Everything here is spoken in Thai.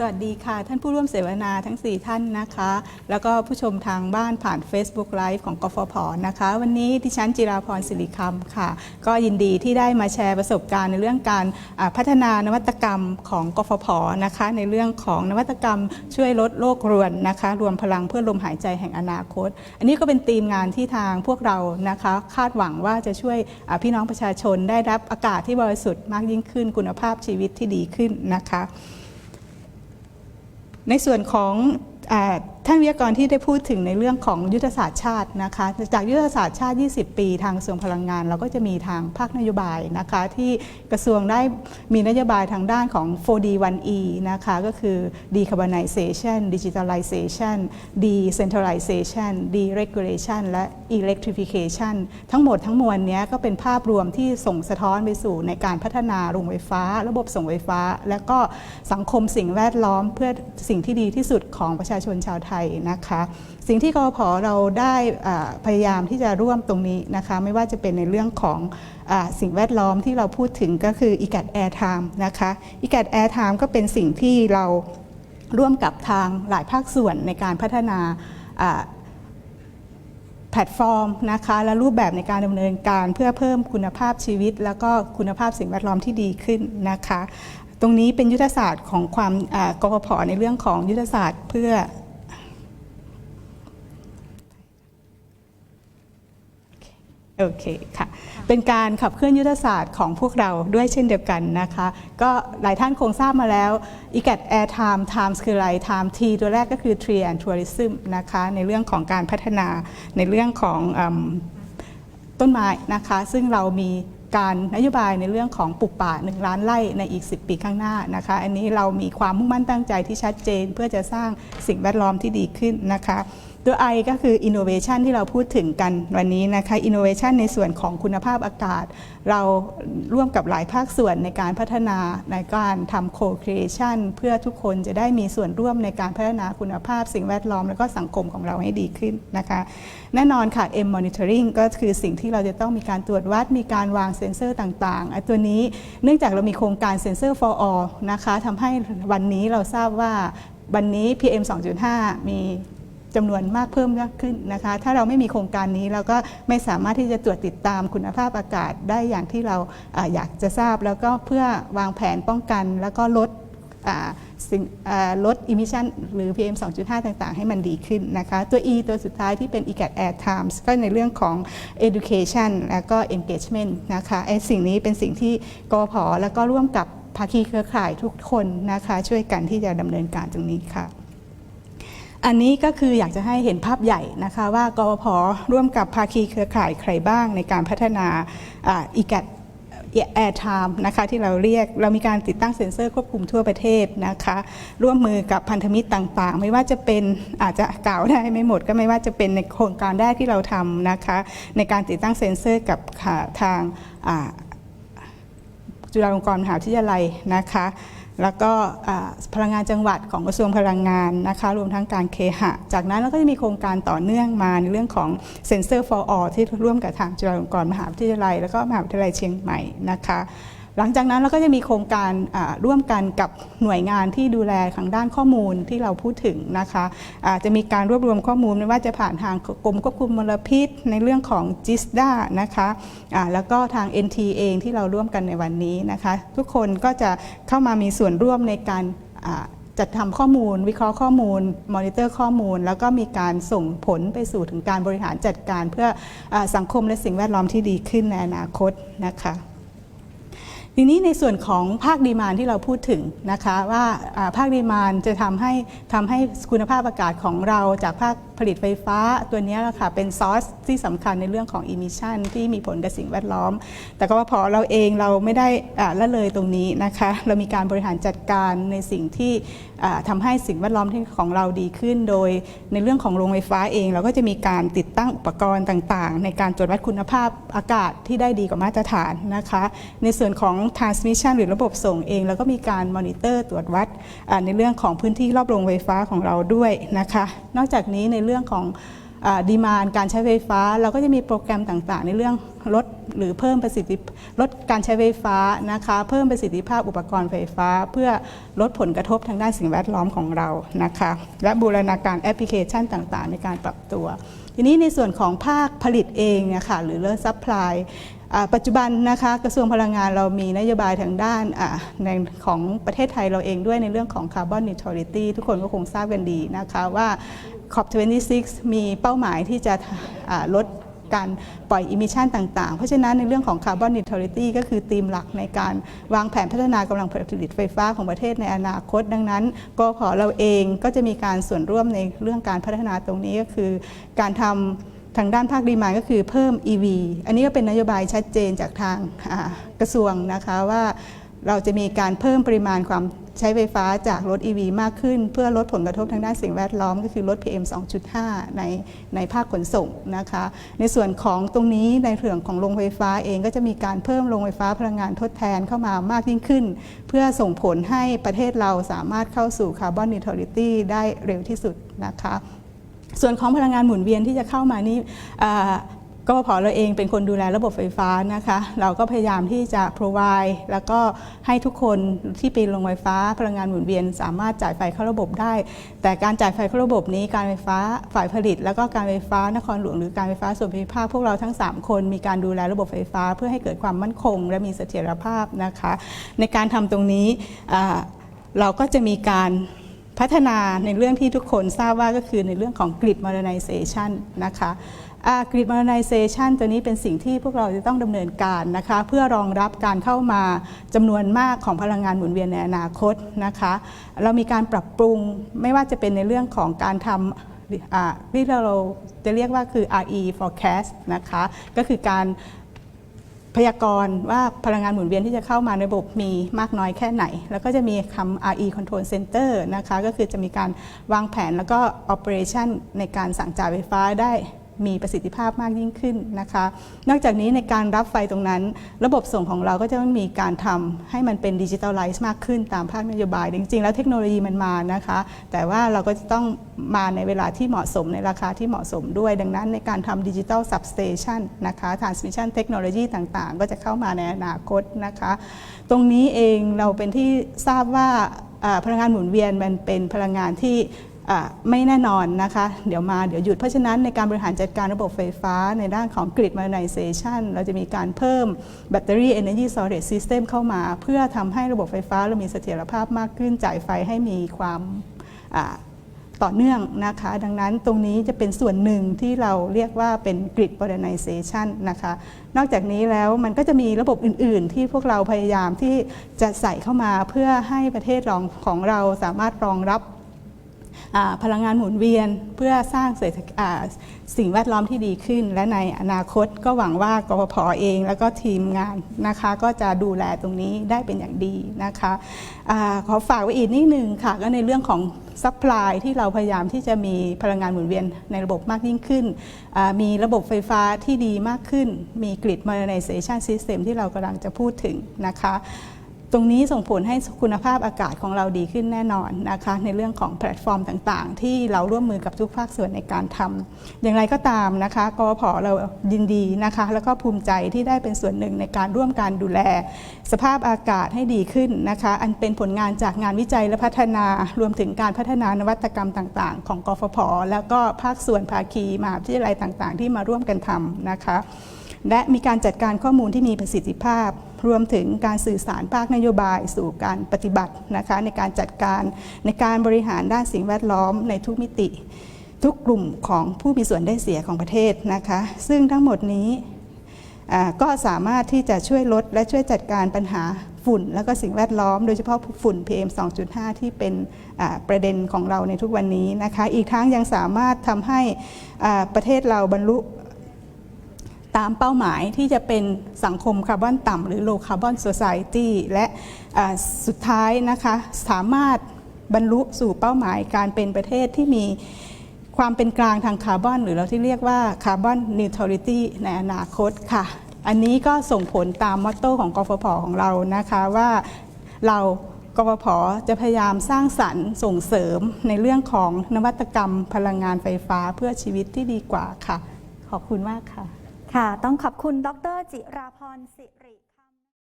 สวัสดีค่ะ ท่านผู้ร่วมเสวนาทั้ง 4 ท่านนะคะ แล้วก็ผู้ชมทางบ้านผ่าน Facebook Live ของกฟผนะคะ วันนี้ดิฉันจิราพรศิริคำค่ะ ก็ยินดีที่ได้มาแชร์ประสบการณ์ในเรื่องการพัฒนานวัตกรรมของกฟผนะคะ ในเรื่องของนวัตกรรมช่วยลดโลกรวนนะคะ รวมพลังเพื่อลมหายใจแห่งอนาคต อันนี้ก็เป็นธีมงานที่ทางพวกเรานะคะ คาดหวังว่าจะช่วยพี่น้องประชาชนได้รับอากาศที่บริสุทธิ์มากยิ่งขึ้นคุณภาพชีวิตที่ดีขึ้นนะคะ ในส่วนของ ท่านวิทยากรที่ได้พูดถึงในเรื่องของยุทธศาสตร์ชาตินะคะ จากยุทธศาสตร์ชาติ 20 ปี ทางกระทรวงพลังงาน เราก็จะมีทางภาคนโยบายนะคะ ที่กระทรวงได้มีนโยบายทางด้านของ 4D1E นะคะก็คือ decarbonization digitalization decentralization deregulation และ electrification ทั้งหมดทั้งมวลเนี้ยก็เป็นภาพรวมที่ส่งสะท้อนไปสู่ในการพัฒนาโรงไฟฟ้า ระบบส่งไฟฟ้า และก็สังคมสิ่งแวดล้อมเพื่อสิ่งที่ดีที่สุดของประชาชนชาวไทยนะคะ สิ่งที่กพเราได้พยายามที่จะร่วมตรงนี้นะคะ ไม่ว่าจะเป็นในเรื่องของอสิ่งแวดล้อมที่เราพูดถึงก็คือ i g a t Air Time นะคะ i g a t Air Time ก็เป็นสิ่งที่เราร่วมกับทางหลายภาคส่วนในการพัฒนาแพลตฟอร์มนะคะและรูปแบบในการดำเนินการเพื่อเพิ่มคุณภาพชีวิต แล้วก็คุณภาพสิ่งแวดล้อมที่ดีขึ้นนะคะ ตรงนี้เป็นยุทธศาสตร์ของความกกพในเรื่องของยุทธศาสตร์เพื่อ โอเคค่ะ เป็นการขับเคลื่อนยุทธศาสตร์ของพวกเราด้วยเช่นเดียวกันนะคะ ก็หลายท่านคงทราบมาแล้ว i g a t Air Time Times คืออะไร Time T ตัวแรกก็คือ Tree and Tourism นะคะ ในเรื่องของการพัฒนาในเรื่องของอต้นไม้นะคะ ซึ่งเรามีการนโยบายในเรื่องของปลูกป่า 1 ล้านไร่ในอีก 10 ปีข้างหน้านะคะ อันนี้เรามีความมุ่งมั่นตั้งใจที่ชัดเจน เพื่อจะสร้างสิ่งแวดล้อมที่ดีขึ้นนะคะ ตัว I ก็คือ innovation ที่เราพูดถึงกันวันนี้นะคะ innovation ในส่วนของคุณภาพอากาศ เราร่วมกับหลายภาคส่วนในการพัฒนาในการทำ co-creation เพื่อทุกคนจะได้มีส่วนร่วมในการพัฒนาคุณภาพสิ่งแวดล้อม และก็สังคมของเราให้ดีขึ้นนะคะ แน่นอนค่ะ M monitoring ก็คือสิ่งที่เราจะต้องมีการตรวจวัดมีการวางเซ็นเซอร์ต่างๆตัวนี้เนื่องจากเรามีโครงการ Sensor for All นะคะทำให้วันนี้เราทราบว่าวันนี้ PM 2.5 มี จำนวนมากเพิ่มมากขึ้นนะคะ ถ้าเราไม่มีโครงการนี้เราก็ไม่สามารถที่จะตรวจติดตามคุณภาพอากาศได้อย่างที่เราออยากจะทราบ แล้วก็เพื่อวางแผนป้องกัน แล้วก็ลดอ่าสิ่งอ่าลด emission หรือ PM 2.5 ต่างๆ ให้มันดีขึ้นนะคะ ตัว E ตัวสุดท้ายที่เป็น EGAT Air Times ก็ในเรื่องของ education แล้วก็ engagement นะคะไอ้สิ่งนี้เป็นสิ่งที่กพแล้วก็ร่วมกับภาคีเครือข่ายทุกคนนะคะ ช่วยกันที่จะดำเนินการตรงนี้ค่ะ อันนี้ก็คืออยากจะให้เห็นภาพใหญ่นะคะ ว่ากรพร่วมกับภาคีเครือข่ายใครบ้างในการพัฒนาอีกัด Air Time นะคะที่เราเรียกเรามีการติดตั้งเซ็นเซอร์ควบคุมทั่วประเทศนะคะ ร่วมมือกับพันธมิตรต่างๆ ไม่ว่าจะเป็นอาจจะกล่าวได้ไม่หมดก็ไม่ว่าจะเป็นในโครงการแรกที่เราทำนะคะ ในการติดตั้งเซ็นเซอร์กับทางจุฬาลงกรณ์มหาวิทยาลัยนะคะ แล้วก็พลังงานจังหวัดของกระทรวงพลังงานนะคะรวมทั้งการเคหะ จากนั้นเราก็จะมีโครงการต่อเนื่องมาในเรื่องของเซ็นเซอร์ for All ที่ร่วมกับทางจุฬาลงกรณ์มหาวิทยาลัย แล้วก็มหาวิทยาลัยเชียงใหม่นะคะ หลังจากนั้นเราก็จะมีโครงการร่วมกันกับหน่วยงานที่ดูแลทางด้านข้อมูลที่เราพูดถึงนะคะอาจะมีการรวบรวมข้อมูลไม่ว่าจะผ่านทางกรมควบคุมมลพิษ ในเรื่องของ GISDA นะคะอ่าแล้วก็ทาง NT เองที่เราร่วมกันในวันนี้นะคะ ทุกคนก็จะเข้ามามีส่วนร่วมในการจัดทำข้อมูล วิเคราะห์ข้อมูล มอนิเตอร์ข้อมูล แล้วก็มีการส่งผลไปสู่ถึงการบริหารจัดการเพื่ออสังคมและสิ่งแวดล้อมที่ดีขึ้นในอนาคตนะคะ ทีนี้ในส่วนของภาคดีมานที่เราพูดถึงนะคะว่าภาคดีมานจะทำให้ทำให้คุณภาพอากาศของเราจากภาค ผลิตไฟฟ้าตัวนี้แหละค่ะเป็นซอสที่สำคัญในเรื่องของอิมิชันที่มีผลกับสิ่งแวดล้อม แต่ก็พอเราเองเราไม่ได้อ่าละเลยตรงนี้นะคะ เรามีการบริหารจัดการในสิ่งที่อ่าทำให้สิ่งแวดล้อมของเราดีขึ้น โดยในเรื่องของโรงไฟฟ้าเอง เราก็จะมีการติดตั้งอุปกรณ์ต่างๆ ในการตรวจวัดคุณภาพอากาศที่ได้ดีกว่ามาตรฐานนะคะ ในส่วนของ transmission หรือระบบส่งเองเราก็มีการมอนิเตอร์ตรวจวัดในเรื่องของพื้นที่รอบโรงไฟฟ้าของเราด้วยนะคะ นอกจากนี้ในเรื่องของดีมานการใช้ไฟฟ้า เราก็จะมีโปรแกรมต่างๆ ในเรื่องลดหรือเพิ่มประสิทธิลดการใช้ไฟฟ้านะคะ เพิ่มประสิทธิภาพอุปกรณ์ไฟฟ้า เพื่อลดผลกระทบทางด้านสิ่งแวดล้อมของเรานะคะ และบูรณาการแอปพลิเคชันต่างๆ ในการปรับตัว ทีนี้ในส่วนของภาคผลิตเองนะคะหรือเรื่องซัพพลาย ปัจจุบันนะคะกระทรวงพลังงานเรามีนโยบายทางด้านในของประเทศไทยเราเองด้วยในเรื่องของคาร์บอนนิ t ท a ลิตี้ทุกคนก็คงทราบกันดีนะคะว่า COP26 มีเป้าหมายที่จะลดการปล่อยอิมิชันต่าง ๆ เพราะฉะนั้นในเรื่องของคาร์บอนนิ t ท a ลิตี้ก็คือธีมหลักในการวางแผนพัฒนากำลังผลิตไฟฟ้าของประเทศในอนาคต ดังนั้นกพเราเองก็จะมีการส่วนร่วมในเรื่องการพัฒนาตรงนี้ก็คือการทำ ทางด้านภาคดีมาก็คือเพิ่ม EV อันนี้ก็เป็นนโยบายชัดเจนจากทางกระทรวงนะคะว่าเราจะมีการเพิ่มปริมาณความใช้ไฟฟ้าจากรถ EV มากขึ้น เพื่อลดผลกระทบทางด้านสิ่งแวดล้อม ก็คือลด PM 2.5 ในในภาคขนส่งนะคะ ในส่วนของตรงนี้ในเรื่องของโรงไฟฟ้าเองก็จะมีการเพิ่มโรงไฟฟ้าพลังงานทดแทนเข้ามามากยิ่งขึ้น เพื่อส่งผลให้ประเทศเราสามารถเข้าสู่คาร์บอนนิ t ท a ลิตี้ได้เร็วที่สุดนะคะ ส่วนของพลังงานหมุนเวียนที่จะเข้ามานี่ก็พอเราเองเป็นคนดูแลระบบไฟฟ้านะคะ เราก็พยายามที่จะ provide แล้วก็ให้ทุกคนที่เป็นโรงไฟฟ้า พลังงานหมุนเวียน สามารถจ่ายไฟเข้าระบบได้ แต่การจ่ายไฟเข้าระบบนี้การไฟฟ้าฝ่ายผลิต แล้วก็การไฟฟ้านครหลวงหรือการไฟฟ้าส่วนภูมิภาคพวกเราทั้ง 3 คนมีการดูแลระบบไฟฟ้า เพื่อให้เกิดความมั่นคง และมีเสถียรภาพนะคะ ในการทำตรงนี้เราก็จะมีการ พัฒนาในเรื่องที่ทุกคนทราบว่าก็คือในเรื่องของ grid modernization นะคะอ่า grid modernization ตัวนี้เป็นสิ่งที่พวกเราจะต้องดำเนินการนะคะเพื่อรองรับการเข้ามาจำนวนมากของพลังงานหมุนเวียนในอนาคตนะคะเรามีการปรับปรุงไม่ว่าจะเป็นในเรื่องของการทำที่เราจะเรียกว่าคือ RE forecast นะคะก็คือการ พยากรณ์ว่าพลังงานหมุนเวียนที่จะเข้ามาในระบบมีมากน้อยแค่ไหน แล้วก็จะมีคำ RE Control Center นะคะ ก็คือจะมีการวางแผนแล้วก็ operation ในการสั่งจ่ายไฟฟ้าได้ มีประสิทธิภาพมากยิ่งขึ้นนะคะ นอกจากนี้ในการรับไฟตรงนั้น ระบบส่งของเราก็จะต้องมีการทำให้มันเป็นดิจิทัลไลซ์มากขึ้นตามภาคนโยบาย จริง ๆ แล้วเทคโนโลยีมันมานะคะ แต่ว่าเราก็จะต้องมาในเวลาที่เหมาะสมในราคาที่เหมาะสมด้วย ดังนั้นในการทำดิจิทัล substation นะคะ transmission technology ต่างๆ ก็จะเข้ามาในอนาคตนะคะ ตรงนี้เองเราเป็นที่ทราบว่าพลังงานหมุนเวียนมันเป็นพลังงานที่ ไม่แน่นอนนะคะ เดี๋ยวมาเดี๋ยวหยุด เพราะฉะนั้นในการบริหารจัดการระบบไฟฟ้าในด้านของ grid modernization เราจะมีการเพิ่มแบตเตอรี่ energy storage system เข้ามา เพื่อทำให้ระบบไฟฟ้าเรามีเสถียรภาพมากขึ้นจ่ายไฟให้มีความต่อเนื่องนะคะ ดังนั้นตรงนี้จะเป็นส่วนหนึ่งที่เราเรียกว่าเป็น grid modernization นะคะ นอกจากนี้แล้วมันก็จะมีระบบอื่น ๆ ที่พวกเราพยายามที่จะใส่เข้ามาเพื่อให้ประเทศรองของเราสามารถรองรับ พลังงานหมุนเวียนเพื่อสร้างเศรษฐกิจสิ่งแวดล้อมที่ดีขึ้น และในอนาคตก็หวังว่ากพพเอง แล้วก็ทีมงานนะคะก็จะดูแลตรงนี้ได้เป็นอย่างดีนะคะอขอฝากไว้อีกนิดนึงค่ะก็ในเรื่องของซัพพลายที่เราพยายามที่จะมีพลังงานหมุนเวียนในระบบมากยิ่งขึ้น มีระบบไฟฟ้าที่ดีมากขึ้น มี grid modernization system ที่เรากำลังจะพูดถึงนะคะ ตรงนี้ส่งผลให้คุณภาพอากาศของเราดีขึ้นแน่นอนนะคะในเรื่องของแพลตฟอร์มต่างๆ ที่เราร่วมมือกับทุกภาคส่วนในการทำอย่างไรก็ตามนะคะกพเรายินดีนะคะ แล้วก็ภูมิใจที่ได้เป็นส่วนหนึ่งในการร่วมการดูแล สภาพอากาศให้ดีขึ้นนะคะ อันเป็นผลงานจากงานวิจัยและพัฒนารวมถึงการพัฒนานวัตกรรมต่าง ๆ ของกฟผแล้วก็ภาคส่วนภาคีมหาวิทยาลัยต่าง ๆ ที่มาร่วมกันทำนะคะ และมีการจัดการข้อมูลที่มีประสิทธิภาพ รวมถึงการสื่อสารภาคนโยบายสู่การปฏิบัตินะคะในการจัดการในการบริหารด้านสิ่งแวดล้อมในทุกมิติ ทุกกลุ่มของผู้มีส่วนได้เสียของประเทศนะคะ ซึ่งทั้งหมดนี้ก็สามารถที่จะช่วยลดและช่วยจัดการปัญหาฝุ่น และก็สิ่งแวดล้อมโดยเฉพาะฝุ่น PM 2.5 ที่เป็นประเด็นของเราในทุกวันนี้นะคะ อีกทั้งยังสามารถทำให้ประเทศเราบรรลุ ตามเป้าหมายที่จะเป็นสังคมคาร์บอนต่ำหรือโลคาร์บอนโซซายตี้และสุดท้ายนะคะสามารถบรรลุสู่เป้าหมายการเป็นประเทศที่มีความเป็นกลางทางคาร์บอน หรือเราที่เรียกว่าคาร์บอนนิวทรัลิตี้ในอนาคตค่ะ อันนี้ก็ส่งผลตามมอตโต้ของกฟผของเรานะคะว่าเรากฟผจะพยายามสร้างสรรค์ส่งเสริมในเรื่องของนวัตกรรมพลังงานไฟฟ้าเพื่อชีวิตที่ดีกว่าค่ะ ขอบคุณมากค่ะ ค่ะ ต้องขอบคุณดรจิราพรสิริ